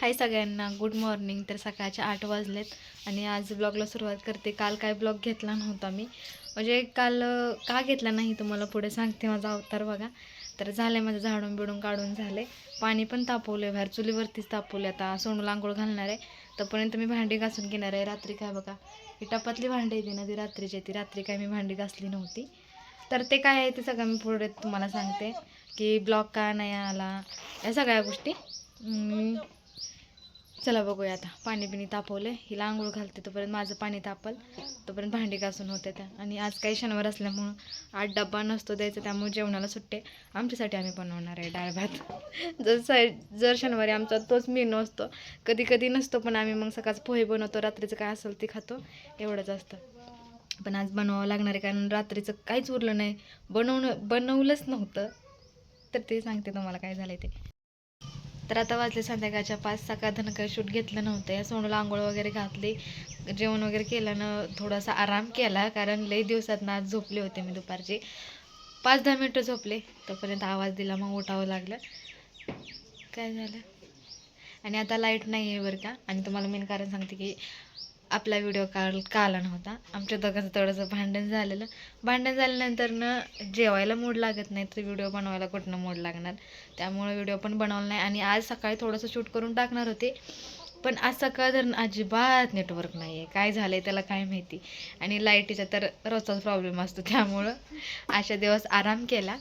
हाय सगळ्यांना good morning तर सकाळच्या आठ वाजलेत आणि आज ब्लॉगला सुरुवात करते. काल काय ब्लॉग घेतला नव्हता मी. म्हणजे काल का घेतला नाही तुम्हाला पुढे सांगते माझा अवतार बघा. तर झालं माझं झाडून बिडून काढून झाले पाणी पण तापवलं बाहेर चुलीवरतीच तापवले आता. सोनूला आंघोळ घालणार आहे. तोपर्यंत मी भांडी घासून घेणार आहे. रात्री काय बघा ही टपातली भांडी येते ना ती रात्रीची ती रात्री काय मी भांडी घासली नव्हती. तर ते काय आहे ते सगळं मी पुढे तुम्हाला सांगते. की ब्लॉग का नाही आला या सगळ्या गोष्टी. चला बघूया आता. पाणी बिणी तापवले हिला आंघोळ घालते तोपर्यंत माझं पाणी तापल. तोपर्यंत भांडी घासून होते त्या. आणि आज काही शनिवार असल्यामुळं आठ डब्बा नसतो द्यायचा त्यामुळे जेवणाला सुट्टे आमच्यासाठी आम्ही बनवणार आहे डाळ भात. जर स जर शनिवारी आमचा तोच मेनू असतो. कधी कधी नसतो पण आम्ही मग सकाळचं पोहे बनवतो रात्रीचं काय असेल ते खातो. एवढंच असतं. पण आज बनवावं लागणार आहे कारण रात्रीचं काहीच उरलं नाही. बनवणं बनवलंच नव्हतं. तर ते सांगते तुम्हाला काय झालं ते. तर आता वाजले संध्याकाळच्या पाच सकाळ धनकर शूट घेतलं नव्हतं. या सोनूला आंघोळ वगैरे घातली. जेवण वगैरे केल्यानं थोडासा आराम केला कारण लई दिवसात आज झोपले होते मी दुपारचे. पाच दहा मिनटं झोपले तोपर्यंत आवाज दिला मग उठावं लागलं. काय झालं? आणि आता लाइट नाही आहे बरं का? आणि तुम्हाला मेन कारण सांगते की आपला व्हिडिओ काल का आला नव्हता आमच्या दोघांचं थोडंसं भांडण झालेलं. भांडण झाल्यानंतर जेवायला मूड लागत नाही तर व्हिडिओ बनवायला कुठनं मूड लागणार? त्यामुळे व्हिडिओ पण बनवला नाही. आणि आज सकाळी थोडंसं शूट करून टाकणार होते. पण आज सकाळ धरून अजिबात नेटवर्क नाही आहे काय झालं आहे त्याला काय माहिती? आणि लाईटीचा तर रोजचाच प्रॉब्लेम असतो. त्यामुळं अशा दिवस आराम केला.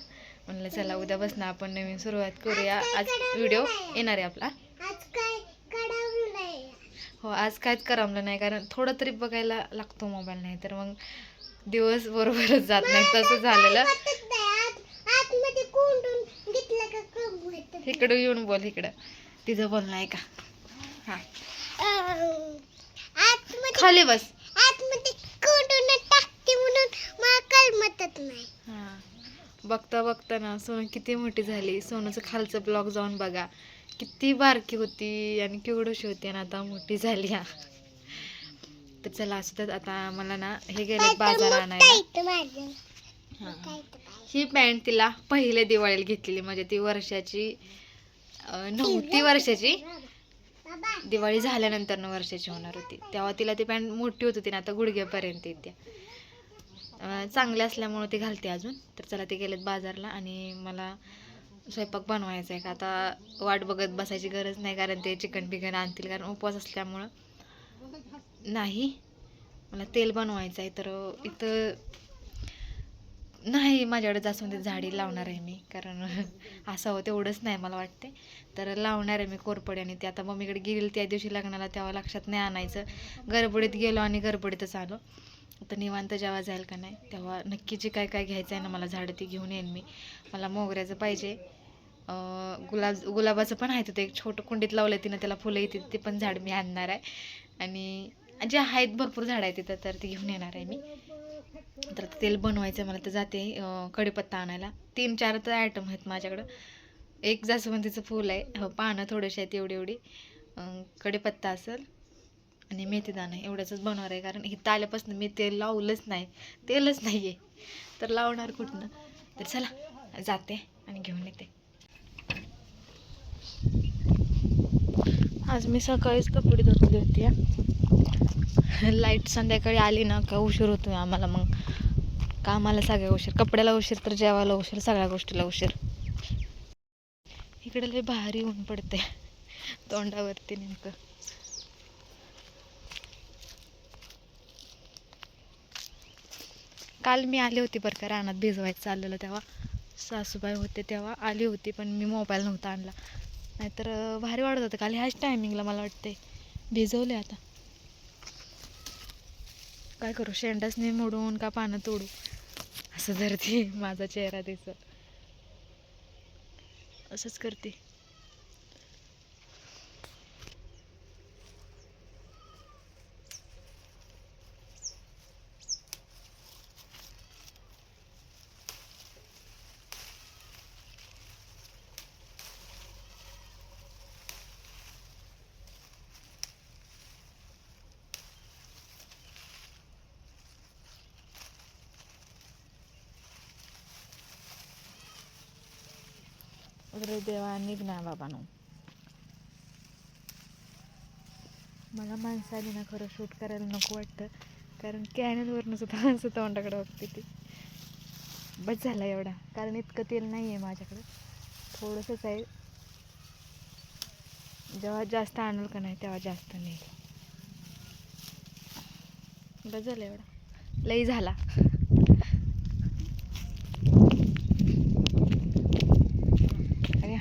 म्हणलं चला उद्यापासून आपण नवीन सुरुवात करूया. आज व्हिडिओ येणार आहे आपला. हो आज काहीच करमलं नाही कारण थोडं तरी बघायला लागतो मोबाईल नाही तर मग दिवस बरोबरच जात नाही तसं झालेलं. इकडं येऊन बोल इकडं. तिचं बोलणं आहे का? हां. खाली बस. हां. बघता बघता ना सोनू किती मोठी झाली. सोनूचं खालचं ब्लॉग जाऊन बघा. किती बारकी होती आणि केवढीशी होती आणि आता मोठी झाली. हा तर चला असं तर आता मला ना हे गेले बाजार आणायला. हां. ही पॅन्ट तिला पहिल्या दिवाळीला घेतलेली. म्हणजे ती वर्षाची नव्हती वर्षाची. दिवाळी झाल्यानंतर वर्षाची होणार होती. तेव्हा तिला ती पॅन्ट मोठी होत होती ना आता गुडघ्यापर्यंत येते. चांगले असल्यामुळं ती घालते अजून. तर चला ते गेलेत बाजारला आणि मला स्वयंपाक बनवायचा आहे. का आता वाट बघत बसायची गरज नाही कारण ते चिकन बिकन आणतील कारण उपवास असल्यामुळं. नाही मला तेल बनवायचं आहे. तर इथं नाही माझ्याकडे जास्वंदी झाडी लावणार आहे मी. कारण असावं तेवढंच नाही मला वाटते तर लावणार आहे मी कोरपडी आणि ते आता मम्मीकडे गेली त्या दिवशी लग्नाला तेव्हा लक्षात नाही आणायचं. गरबडीत गेलो आणि गरबडीतच आलो. आता निवांत जेव्हा जाईल का नाही तेव्हा नक्की जे काय काय घ्यायचं आहे ना मला झाडं ती घेऊन येईन मी. मला मोगऱ्याचं पाहिजे. गुलाब गुलाबाचं पण आहे तिथे एक छोटं कुंडीत लावलं तिनं त्याला फुलं येते ते पण झाड मी आणणार आहे. आणि जे आहेत भरपूर झाडं आहेत तिथं तर ते घेऊन येणार आहे मी. तर तेल बनवायचं आहे मला तर जाते कढीपत्ता आणायला. तीन चार तर आयटम आहेत माझ्याकडं. एक जास्वंदीचं फूल आहे. हो पानं थोडेसे आहेत एवढी एवढी कढीपत्ता असेल आणि मेथीदाणा एवढंच बनवणार आहे. कारण इथं आल्यापासून मी तेल लावलंच नाही. तेलच नाही आहे तर लावणार कुठनं? तर चला जाते आणि घेऊन येते. आज मी सकाळीच कपडे धुतली होती. लाइट संध्याकाळी आली ना का उशीर होतो आम्हाला मग. कामाला सगळ्या उशीर कपड्याला उशीर तर जेवायला उशीर सगळ्या गोष्टीला उशीर. इकडे लय भारी ऊन पडते तोंडावरती नेमकं. काल मी आली होती बरं का रानात भिजवायचं चाललेलं तेव्हा. सासूबाई होते तेव्हा आली होती पण मी मोबाईल नव्हता आणला. नाहीतर भारी वाढत होतं काल ह्याच टायमिंगला मला वाटते भिजवले आता. काय करू शेंडाच नाही मोडून का पानं तोडू? असं जर ती माझा चेहरा दिसत. असंच करते. अरे देवा निघ ना मला माणसं आली ना खरं शूट करायला नको वाटतं. कारण कॅनलवरनं सुद्धा माणसं तोंडाकडे बघते ती. बस झाला एवढा. कारण इतकं तेल नाही आहे माझ्याकडं. थोडंसंच आहे. जेव्हा जास्त आणलं का नाही तेव्हा जास्त नाही बस झालं एवढा. लई झाला.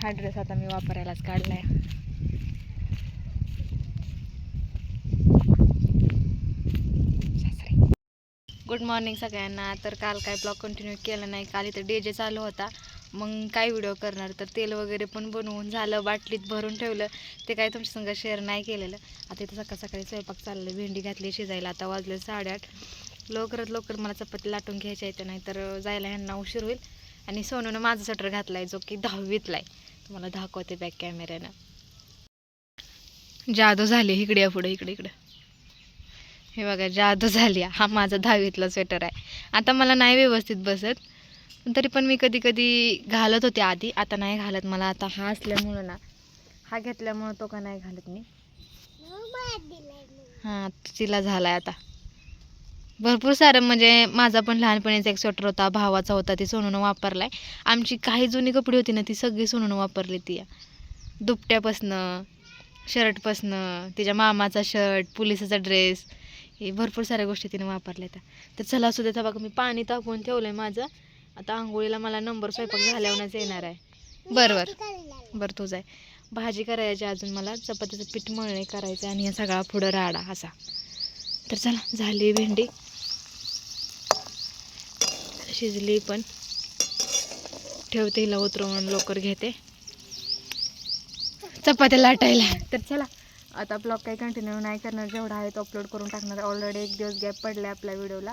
हा ड्रेस आता मी वापरायलाच काढलाय. गुड मॉर्निंग सगळ्यांना. तर काल काय ब्लॉग कंटिन्यू केला नाही. काल इथं डे जे चालू होता. मग काय व्हिडिओ करणार? तर तेल वगैरे पण बनवून झालं. बाटलीत भरून ठेवलं. ते काय तुमच्या संग शेअर नाही केलेलं. आता इथं सकाळ सकाळी स्वयंपाक चाललं भेंडी घातली शिजायला. आता वाजले साडेआठ. लवकरात लवकर मला चपाती लाटून घ्यायच्या येते नाही तर जायला ह्यांना उशीर होईल. आणि सोनूनं माझा सटर घातला आहे जो की दहावीतला आहे तुम्हाला दाखवते बॅक कॅमेऱ्यानं जादू झाली इकडे या पुढे इकडे इकडे. हे बघा जादू झाली. हा माझा दहावीतला स्वेटर आहे. आता मला नाही व्यवस्थित बसत. तरी पण मी कधी कधी घालत होते आधी. आता नाही घालत मला. आता हा असल्यामुळं ना हा घेतल्यामुळं तो का नाही घालत मी. हां तिला झालाय आता. भरपूर सारं म्हणजे माझा पण लहानपणीचा एक स्वेटर होता भावाचा होता ती सोनूनं वापरलाय. आमची काही जुनी कपडे होती ना ती सगळी सोनूनं वापरली ती. दुपट्यापासनं शर्टपासनं तिच्या मामाचा शर्ट पोलिसाचा ड्रेस हे भरपूर साऱ्या गोष्टी तिने वापरल्या त्या. तर चला असू देता बघा मी पाणी तापवून ठेवलं आहे माझं. आता आंघोळीला मला नंबर स्वयंपाक झाल्यावरच येणार आहे. बरं बरं. बरं तुझं आहे भाजी करायची अजून मला. चपातीचं पीठ मळणे करायचं आणि हा सगळा पुढं राडा असा. तर चला झाली भेंडी. शिजली पण. ठेवते हिला उतरवून लवकर घेते. चपात्या लाटायला. तर चला आता ब्लॉग काही कंटिन्यू नाही करणार जेवढा आहे तो अपलोड करून टाकणार. ऑलरेडी एक दिवस गॅप पडला आहे आपल्या व्हिडिओला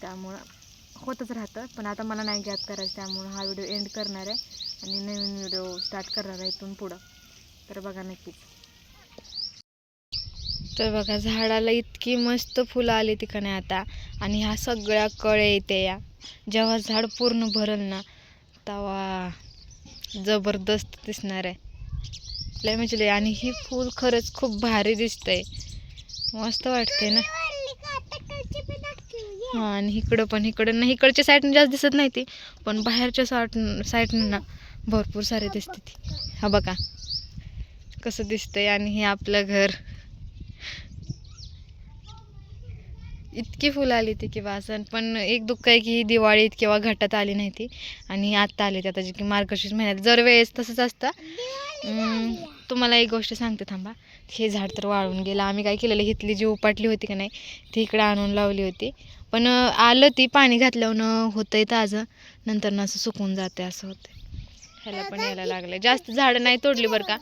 त्यामुळं होतच राहतं. पण आता मला नाही गॅप करायचं त्यामुळं हा व्हिडिओ एंड करणार आहे. आणि नवीन व्हिडिओ स्टार्ट करणार आहे इथून पुढं. तर बघा नक्कीच. तर बघा झाडाला इतकी मस्त फुलं आली तिकडे आता. आणि ह्या सगळ्या कळे येते या. जेव्हा झाड पूर्ण भरल ना तेव्हा जबरदस्त दिसणार आहे. लय म्हणजे लय आणि ही फूल खरंच खूप भारी दिसतंय. मस्त वाटते ना? हां आणि इकडं पण इकडं ना इकडच्या साईडनं जास्त दिसत नाही ती पण बाहेरच्या साट साईडनं ना भरपूर सारे दिसते ती. हा बघा कसं दिसतंय. आणि हे आपलं घर. इतकी फुलं आली ती की वासन पण एक दुःख आहे की ही दिवाळीत किंवा घटात आली नाही ती. आणि आत्ता आली आता जी की मार्गशीर्ष महिन्यात. जर वेळेस तसंच असतं तुम्हाला एक गोष्ट सांगते थांबा. हे झाड तर वाळून गेलं. आम्ही काय केलेलं हिथली जी उपाटली होती का नाही ती इकडं आणून लावली होती. पण आलं ती पाणी घातल्यानं होतंय ताजं. नंतर असं सुकून जाते असं होतं ह्याला पण यायला लागलं जास्त झाडं नाही तोडली बरं का.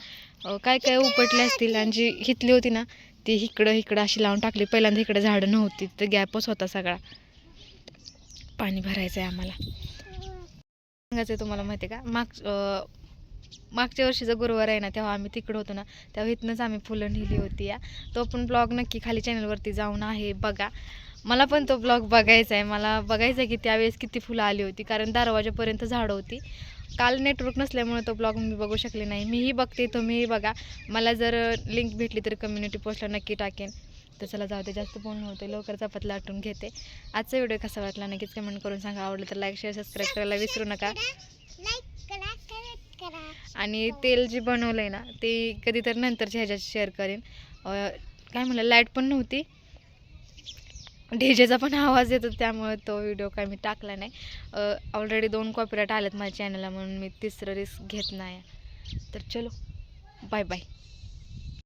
काय काय उपटले असतील आणि जी हिथली होती ना ती इकडं इकडं अशी लावून टाकली. पहिल्यांदा इकडं झाडं नव्हती तर गॅपच होता सगळा. पाणी भरायचं आहे आम्हाला. सांगायचं आहे तुम्हाला माहिती आहे का? माग मागच्या वर्षीचा गुरुवार आहे ना तेव्हा आम्ही तिकडं होतो ना तेव्हा इथनंच आम्ही फुलं नेली होती या. तो पण ब्लॉग नक्की खाली चॅनलवरती जाऊन आहे बघा. मला पण तो ब्लॉग बघायचा आहे. मला बघायचं आहे की त्यावेळेस किती फुलं आली होती कारण दरवाजापर्यंत झाडं होती. काल नेटवर्क नसल्यामुळे तो ब्लॉग मी बघू शकले नाही. मीही बघते तुम्हीही बघा. मला जर लिंक भेटली तर कम्युनिटी पोस्टला नक्की टाकेन. तर चला जाऊ दे. जास्त बोलणं होते लवकर चपातला आटून घेते. आजचा व्हिडिओ कसा वाटला नक्कीच कमेंट करून सांगा. आवडलं तर लाईक शेअर सबस्क्राईब करायला विसरू नका. आणि तेल जे बनवलं आहे ना ते कधी तर नंतरच्या ह्याच्यात शेअर करेन. काय म्हणलं? लाइट पण नव्हती. डीजेचा पण आवाज येतो त्यामुळे तो व्हिडिओ काय मी टाकला नाही. ऑलरेडी दोन कॉपीराईट आलेत माझ्या चॅनलला म्हणून मी तिसरं रिस्क घेत नाही. तर चलो बाय बाय